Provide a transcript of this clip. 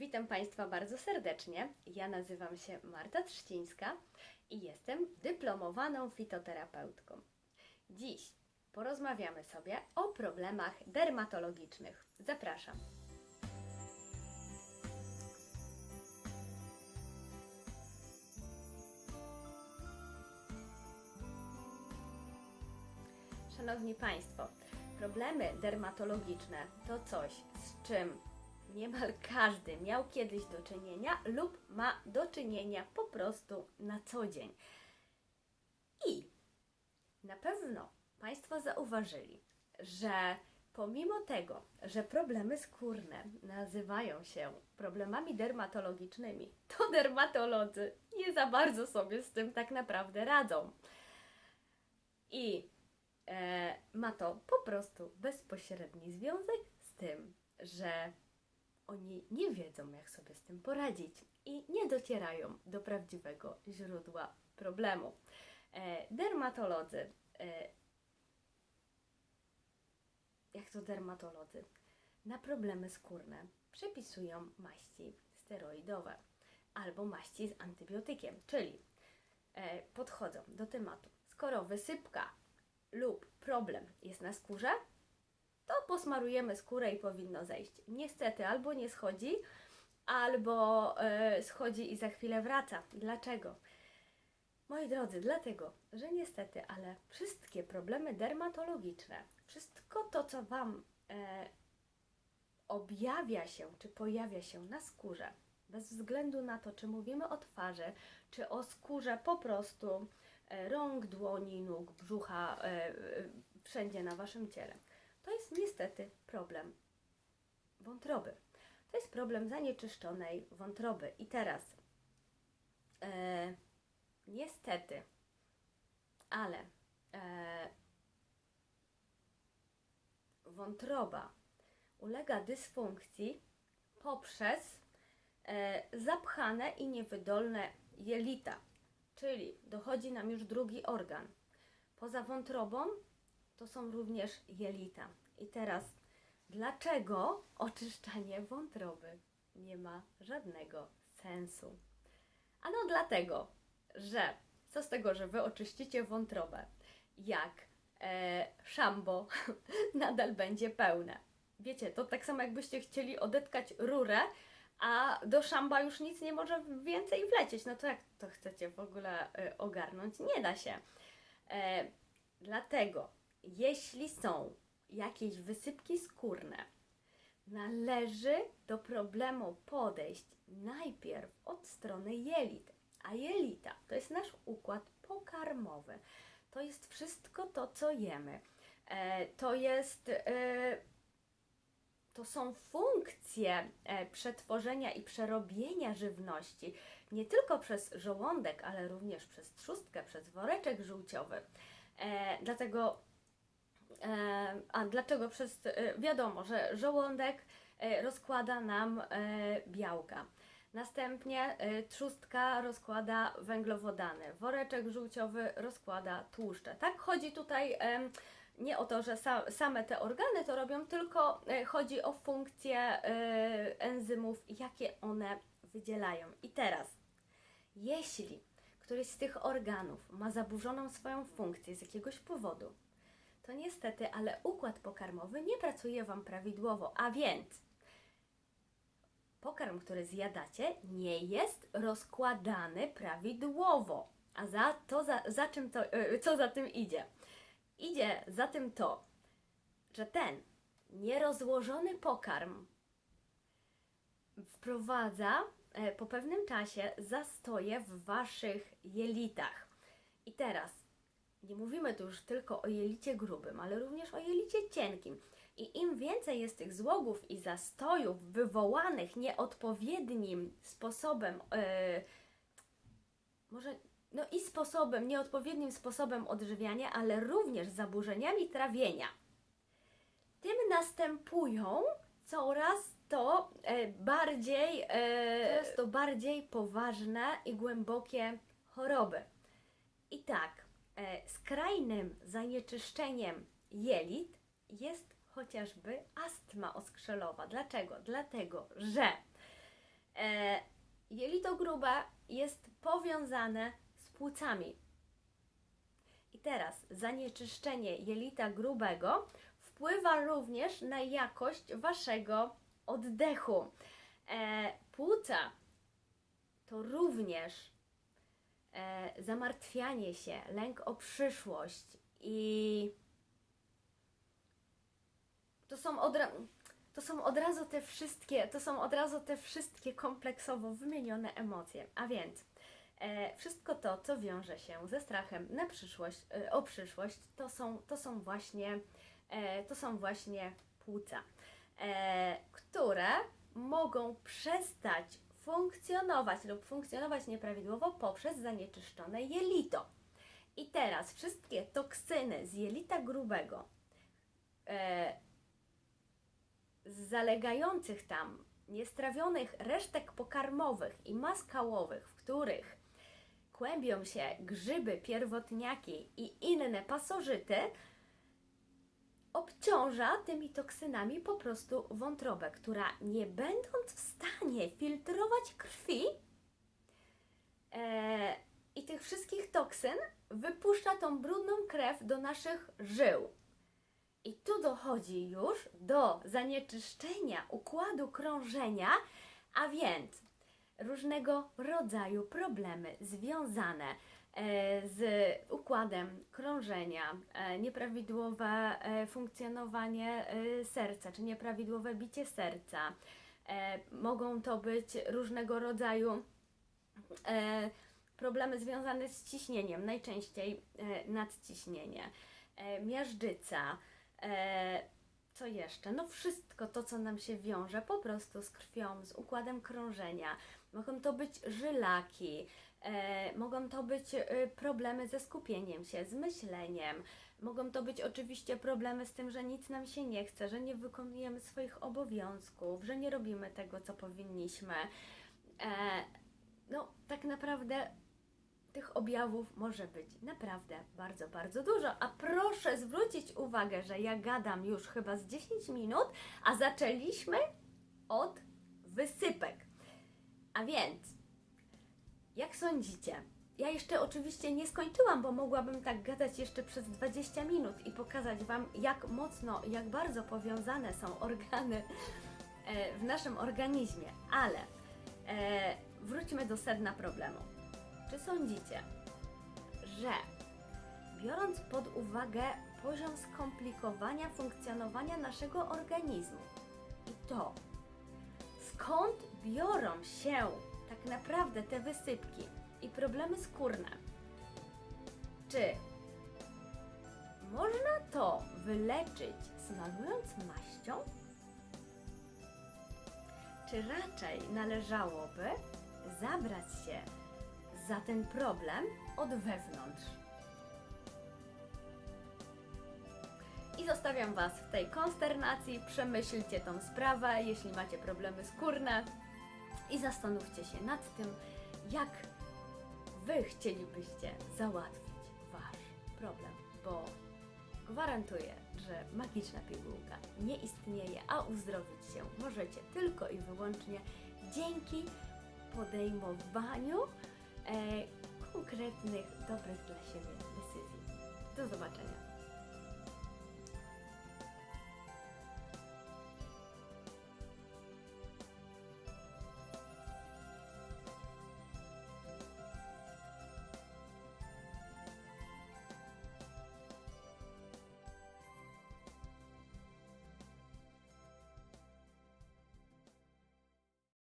Witam Państwa bardzo serdecznie. Ja nazywam się Marta Trzcińska i jestem dyplomowaną fitoterapeutką. Dziś porozmawiamy sobie o problemach dermatologicznych. Zapraszam. Szanowni Państwo, problemy dermatologiczne to coś, z czym niemal każdy miał kiedyś do czynienia lub ma do czynienia po prostu na co dzień. I na pewno Państwo zauważyli, że pomimo tego, że problemy skórne nazywają się problemami dermatologicznymi, to dermatolodzy nie za bardzo sobie z tym tak naprawdę radzą. I e, ma to po prostu bezpośredni związek z tym, że oni nie wiedzą, jak sobie z tym poradzić i nie docierają do prawdziwego źródła problemu. E, dermatolodzy, e, jak to dermatolodzy, na problemy skórne przepisują maści steroidowe albo maści z antybiotykiem, czyli e, podchodzą do tematu. Skoro wysypka lub problem jest na skórze, to posmarujemy skórę i powinno zejść. Niestety albo nie schodzi, albo e, schodzi i za chwilę wraca. Dlaczego? Moi drodzy, dlatego, że niestety, ale wszystkie problemy dermatologiczne, wszystko to, co Wam e, objawia się, czy pojawia się na skórze, bez względu na to, czy mówimy o twarzy, czy o skórze po prostu e, rąk, dłoni, nóg, brzucha, wszędzie na Waszym ciele, niestety problem wątroby. To jest problem zanieczyszczonej wątroby. I teraz, e, niestety, ale e, wątroba ulega dysfunkcji poprzez e, zapchane i niewydolne jelita, czyli dochodzi nam już drugi organ. Poza wątrobą to są również jelita. I teraz, dlaczego oczyszczanie wątroby nie ma żadnego sensu? Ano dlatego, że co z tego, że wy oczyścicie wątrobę, jak e, szambo nadal będzie pełne. Wiecie, to tak samo jakbyście chcieli odetkać rurę, a do szamba już nic nie może więcej wlecieć. No to jak to chcecie w ogóle e, ogarnąć? Nie da się. E, dlatego, jeśli są jakieś wysypki skórne, należy do problemu podejść najpierw od strony jelit. A jelita to jest nasz układ pokarmowy. To jest wszystko to, co jemy. E, to jest. E, to są funkcje e, przetworzenia i przerobienia żywności nie tylko przez żołądek, ale również przez trzustkę, przez woreczek żółciowy. E, dlatego A dlaczego? Przez, e, wiadomo, że żołądek e, rozkłada nam e, białka. Następnie e, trzustka rozkłada węglowodany, woreczek żółciowy rozkłada tłuszcze. Tak chodzi tutaj nie o to, że sa, same te organy to robią, tylko e, chodzi o funkcje e, enzymów, jakie one wydzielają. I teraz, jeśli któryś z tych organów ma zaburzoną swoją funkcję z jakiegoś powodu, to niestety, ale układ pokarmowy nie pracuje Wam prawidłowo, a więc pokarm, który zjadacie, nie jest rozkładany prawidłowo. A za to, za, za czym to, e, co za tym idzie? Idzie za tym to, że ten nierozłożony pokarm wprowadza e, po pewnym czasie zastoje w Waszych jelitach. I teraz nie mówimy tu już tylko o jelicie grubym, ale również o jelicie cienkim. I im więcej jest tych złogów i zastojów wywołanych nieodpowiednim sposobem, e, może no i sposobem, nieodpowiednim sposobem odżywiania, ale również zaburzeniami trawienia, tym następują coraz to e, bardziej, e, coraz to bardziej poważne i głębokie choroby. I tak, skrajnym zanieczyszczeniem jelit jest chociażby astma oskrzelowa. Dlaczego? Dlatego, że E, jelito grube jest powiązane z płucami. I teraz zanieczyszczenie jelita grubego wpływa również na jakość waszego oddechu. E, płuca to również zamartwianie się, lęk o przyszłość i to są od, to są od razu te wszystkie, to są od razu te wszystkie kompleksowo wymienione emocje. A więc e, wszystko to, co wiąże się ze strachem na przyszłość, e, o przyszłość, to są, to są właśnie, e, to są właśnie płuca, e, które mogą przestać funkcjonować lub funkcjonować nieprawidłowo poprzez zanieczyszczone jelito. I teraz wszystkie toksyny z jelita grubego, e, z zalegających tam niestrawionych resztek pokarmowych i mas kałowych, w których kłębią się grzyby, pierwotniaki i inne pasożyty, obciąża tymi toksynami po prostu wątrobę, która nie będąc w stanie filtrować krwi e, i tych wszystkich toksyn, wypuszcza tą brudną krew do naszych żył. I tu dochodzi już do zanieczyszczenia układu krążenia, a więc różnego rodzaju problemy związane z układem krążenia, e, nieprawidłowe e, funkcjonowanie e, serca, czy nieprawidłowe bicie serca. E, Mogą to być różnego rodzaju e, problemy związane z ciśnieniem, najczęściej e, nadciśnienie, e, miażdżyca, e, co jeszcze? No wszystko to, co nam się wiąże po prostu z krwią, z układem krążenia. Mogą to być żylaki, e, mogą to być e, problemy ze skupieniem się, z myśleniem. Mogą to być oczywiście problemy z tym, że nic nam się nie chce, że nie wykonujemy swoich obowiązków, że nie robimy tego, co powinniśmy. E, no, tak naprawdę tych objawów może być naprawdę bardzo, bardzo dużo. A proszę zwrócić uwagę, że ja gadam już chyba z 10 minut, a zaczęliśmy od wysypek. A więc, jak sądzicie? Ja jeszcze oczywiście nie skończyłam, bo mogłabym tak gadać jeszcze przez 20 minut i pokazać Wam, jak mocno, jak bardzo powiązane są organy e, w naszym organizmie. Ale e, wróćmy do sedna problemu. Czy sądzicie, że biorąc pod uwagę poziom skomplikowania funkcjonowania naszego organizmu i to, skąd biorą się tak naprawdę te wysypki i problemy skórne, czy można to wyleczyć smarując maścią? Czy raczej należałoby zabrać się za ten problem od wewnątrz. I zostawiam Was w tej konsternacji. Przemyślcie tą sprawę, jeśli macie problemy skórne i zastanówcie się nad tym, jak Wy chcielibyście załatwić Wasz problem, bo gwarantuję, że magiczna pigułka nie istnieje, a uzdrowić się możecie tylko i wyłącznie dzięki podejmowaniu e, konkretnych, dobrych dla siebie